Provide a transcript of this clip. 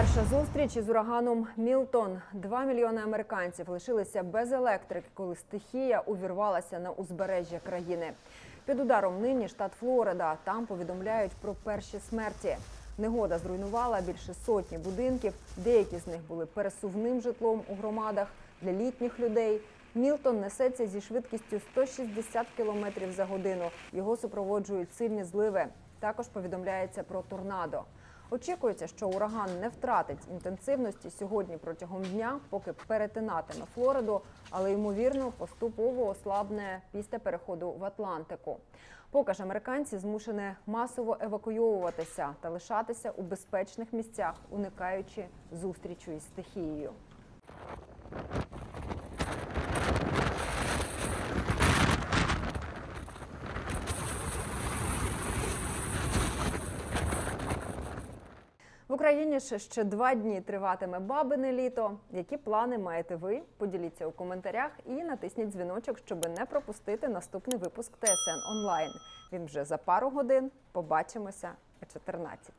Перша зустріч із ураганом Мілтон. Два мільйони американців лишилися без електрики, коли стихія увірвалася на узбережжя країни. Під ударом нині штат Флорида. Там повідомляють про перші смерті. Негода зруйнувала більше сотні будинків. Деякі з них були пересувним житлом у громадах для літніх людей. Мілтон несеться зі швидкістю 160 км за годину. Його супроводжують сильні зливи. Також повідомляється про торнадо. Очікується, що ураган не втратить інтенсивності сьогодні протягом дня, поки перетинатиме Флориду, але ймовірно поступово ослабне після переходу в Атлантику. Поки ж американці змушені масово евакуйовуватися та лишатися у безпечних місцях, уникаючи зустрічу із стихією. В Україні ще ще два дні триватиме бабине літо. Які плани маєте ви? Поділіться у коментарях і натисніть дзвіночок, щоб не пропустити наступний випуск ТСН онлайн. Він вже за пару годин. Побачимося о 14.